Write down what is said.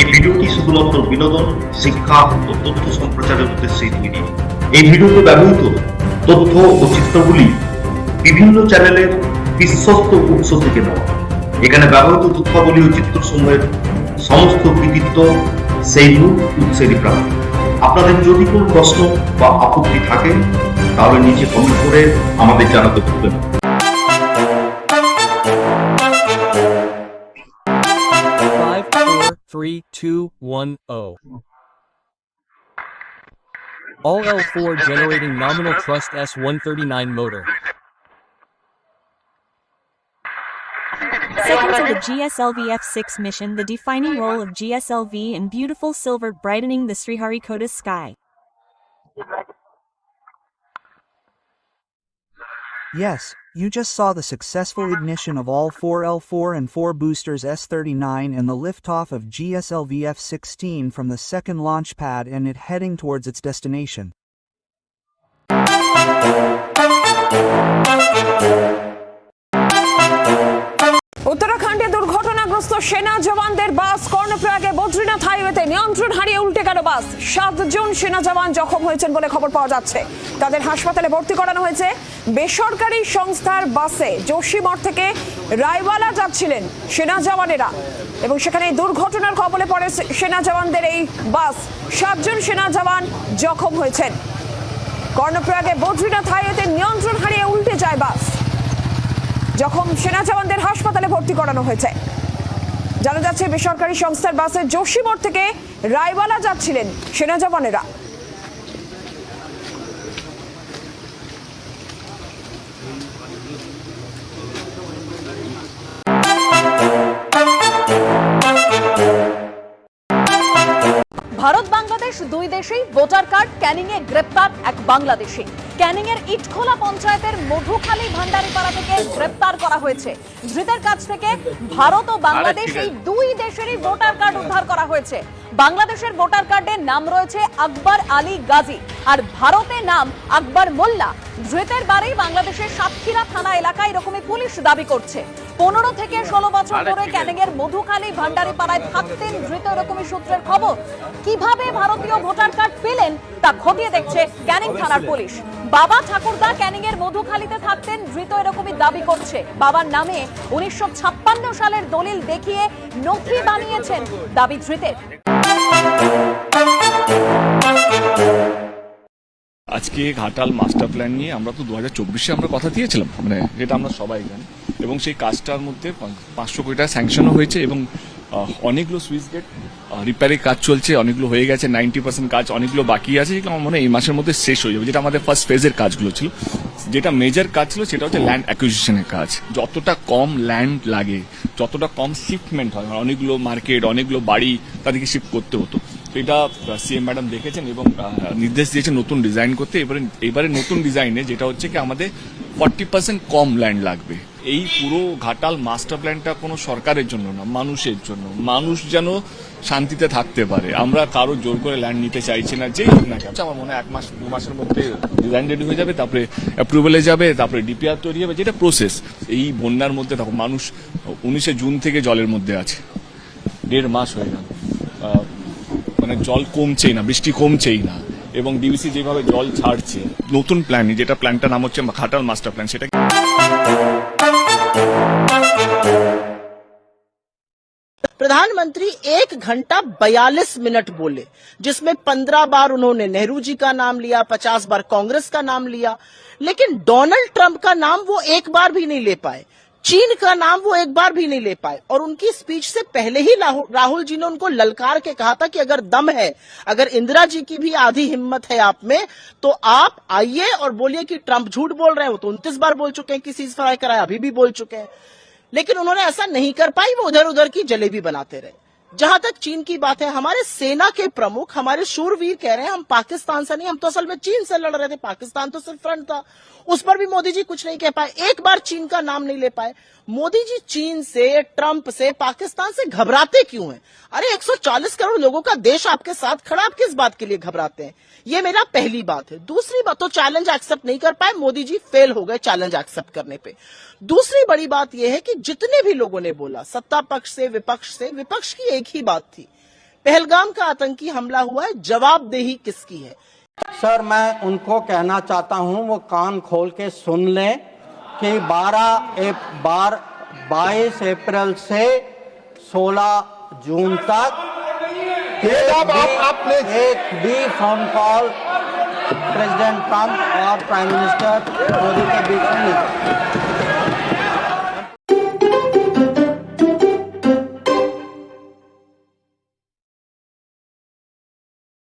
এই ভিডিওটি শুধুমাত্র বিনোদন, শিক্ষা ও তথ্য সম্প্রচারের উদ্দেশ্যে তৈরি এই ভিডিওতে ব্যবহৃত তথ্য ও চিত্রগুলি বিভিন্ন চ্যানেলের বিশ্বস্ত উৎস থেকে নেওয়া। এখানে ব্যবহৃত তথ্যাবলী ও চিত্রসমূহের সমস্ত কৃতিত্ব সেই মূল উৎসেরই প্রাপ্ত আপনাদের যদি কোনো প্রশ্ন বা আপত্তি থাকে, তাহলে নিচে কমেন্ট করে আমাদের জানাতে ভুলবেন three, two, one, oh. All L4 generating nominal thrust S139 motor. Second to the GSLV F6 mission, the defining role of GSLV in beautiful silver brightening the Sriharikota sky. Yes, you just saw the successful ignition of all four L4 and 4 boosters S-39 and the liftoff of GSLV F-16 from the second launch pad and it heading towards its destination. উত্তরাখণ্ডে দুর্ঘটনাগ্রস্ত সেনা জওয়ানদের বাস কর্ণপ্রয়াগে বদ্রীনাথ হাইওয়েতে নিয়ন্ত্রণ হারিয়ে উল্টে গেল বাস। সাতজন সেনা জওয়ান জখম হয়েছেন বলে খবর পাওয়া যাচ্ছে। তাদের হাসপাতালে ভর্তি করানো হয়েছে। বেসরকারি সংস্থার বাসে যোশীমঠ থেকে রায়ওয়ালা যাচ্ছিলেন সেনা জওয়ানেরা এবং সেখানে দুর্ঘটনার কবলে পড়ে সেনা জওয়ানদের এই বাস। সাতজন সেনা জওয়ান জখম হয়েছেন। কর্ণপ্রয়াগে বদ্রীনাথ হাইওয়েতে নিয়ন্ত্রণ হারিয়ে উল্টে যায় বাস। জখম সেনা জওয়ানদের হাসপাতালে ভর্তি করানো হয়েছে। জানা যাচ্ছে, বেসরকারি সংস্থার বাসে যোশীমঠ থেকে রায়বালা যাচ্ছিলেন সেনা জওয়ানেরা। বাংলাদেশ দেশেই ভোটার কার্ড ক্যানিং এ গ্রেপ্তার এক বাংলাদেশি। ক্যানিং এর ইটখোলা পঞ্চায়েতের মধুখালী ভান্ডারীপাড়া থেকে গ্রেপ্তার করা হয়েছে। ধৃতের কাছ থেকে ভারত ও বাংলাদেশ এই দুই দেশেরই ভোটার কার্ড উদ্ধার করা হয়েছে। বাংলাদেশের ভোটার কার্ডে নাম রয়েছে আকবর আলী গাজী আর ভারতে নাম আকবর মোল্লা। ধৃতের বাড়ি বাংলাদেশের সাতক্ষীরা থানা এলাকায় এরকমই পুলিশ দাবি করছে। পনেরো থেকে ষোলো বছর ধরে ক্যানিংয়ের এর মধুখালী ভান্ডারি পাড়ায় থাকতেন ধৃত এরকমই সূত্রের খবর। কীভাবে ভারতীয় ভোটার কার্ড পেলেন তা খতিয়ে দেখছে ক্যানিং থানার পুলিশ। বাবা ঠাকুরদা ক্যানিং এর মধুখালীতে থাকতেন ধৃত এরকমই দাবি করছে। বাবার নামে উনিশশো ছাপ্পান্ন সালের দলিল দেখিয়ে নথি বানিয়েছেন দাবি ধৃতের। আজকে ঘাটাল মাস্টার প্ল্যান নিয়ে আমরা তো দু হাজার চব্বিশে আমরা কথা দিয়েছিলাম। মানে যেটা আমরা সবাই জানি। এবং সেই কাজটার মধ্যে পাঁচশো কোটি টাকা স্যাংশনও হয়েছে এবং অনেকগুলো সুইচ গেট রিপেয়ারের কাজ চলছে, অনেকগুলো হয়ে গেছে নাইনটি পার্সেন্ট কাজ, অনেকগুলো বাকি আছে। যেগুলো আমার মনে এই মাসের মধ্যে শেষ হয়ে যাবে, যেটা আমাদের ফার্স্ট ফেজের কাজগুলো ছিল। যেটা মেজর কাজ ছিল সেটা হচ্ছে ল্যান্ড অ্যাকুইজিশনের কাজ। যতটা কম ল্যান্ড লাগে, যতটা কম শিফটমেন্ট হয় মানে অনেকগুলো মার্কেট অনেকগুলো বাড়ি তাদেরকে শিফট করতে হতো। এটা সিএম ম্যাডাম দেখেছেন এবং নির্দেশ দিয়েছেন নতুন ডিজাইন করতে। এবারে এবারে নতুন ডিজাইনে যেটা হচ্ছে কি আমাদের ফর্টি পার্সেন্ট কম ল্যান্ড লাগবে। এই পুরো ঘাটাল মাস্টার প্ল্যানটা কোনো সরকারের জন্য না, মানুষের জন্য। মানুষ যেন শান্তিতে থাকতে পারে। আমরা কারও জোর করে ল্যান্ড নিতে চাইছি না, যেই না কেন। আমার মনে হয় এক মাস, দু মাসের মধ্যে ডিজাইন রেডি হয়ে যাবে, তারপরে অ্যাপ্রুভালে যাবে, তারপরে ডিপিআর তৈরি হবে, যেটা প্রসেস এই বন্যার মধ্যে দেখো, মানুষ উনিশে জুন থেকে জলের মধ্যে আছে। দেড় মাস হয়ে গেল। মানে জল কমছেই না বৃষ্টি কমছেই না এবং ডিবিসি যেভাবে জল ছাড়ছে নতুন প্ল্যান যেটা প্ল্যানটার নাম হচ্ছে ঘাটাল মাস্টার প্ল্যান সেটা प्रधानमंत्री एक घंटा बयालीस मिनट बोले जिसमें पंद्रह बार उन्होंने नेहरू जी का नाम लिया पचास बार कांग्रेस का नाम लिया लेकिन डोनाल्ड ट्रंप का नाम वो एक बार भी नहीं ले पाए चीन का नाम वो एक बार भी नहीं ले पाए। और उनकी स्पीच से पहले ही राहुल जी ने उनको ललकार के कहा था कि अगर दम है, अगर इंदिरा जी की भी आधी हिम्मत है आप में तो आप आइए और बोलिए कि ट्रंप झूठ बोल रहे हैं। वो तो उनतीस बार बोल चुके हैं कि सीज फ्राई कराया अभी भी बोल चुके हैं। लेकिन उन्होंने ऐसा नहीं कर पाई, वो उधर उधर की जलेबी बनाते रहे। जहाँ तक चीन की बात है, हमारे सेना के प्रमुख, हमारे शूरवीर कह रहे हैं, हम पाकिस्तान से नहीं, हम तो असल में चीन से लड़ रहे थे, पाकिस्तान तो सिर्फ़ फ्रंट था। उस पर भी मोदी जी कुछ नहीं कह पाए। एक बार चीन का नाम नहीं ले पाए। मोदी जी चीन से, ट्रंप से, पाकिस्तान से घबराते क्यों हैं? अरे 140 करोड़ लोगों का देश आपके साथ खड़ा, आप किस बात के लिए घबराते हैं? ये मेरा पहली बात है। दूसरी बात तो चैलेंज एक्सेप्ट नहीं कर पाए, मोदी जी फेल हो गए चैलेंज एक्सेप्ट करने पे। दूसरी बड़ी बात यह है कि जितने भी लोगों ने बोला सत्ता पक्ष से, विपक्ष से, विपक्ष की एक ही बात थी। पहलगाम का आतंकी हमला हुआ है जवाबदेही किसकी है? सर मैं उनको कहना चाहता हूँ वो कान खोल के सुन लें कि 12 एप, बार 22 अप्रैल से 16 जून तक एक भी, एक भी फ़ोन कॉल प्रेसिडेंट ट्रंप और प्राइम मिनिस्टर मोदी के बीच में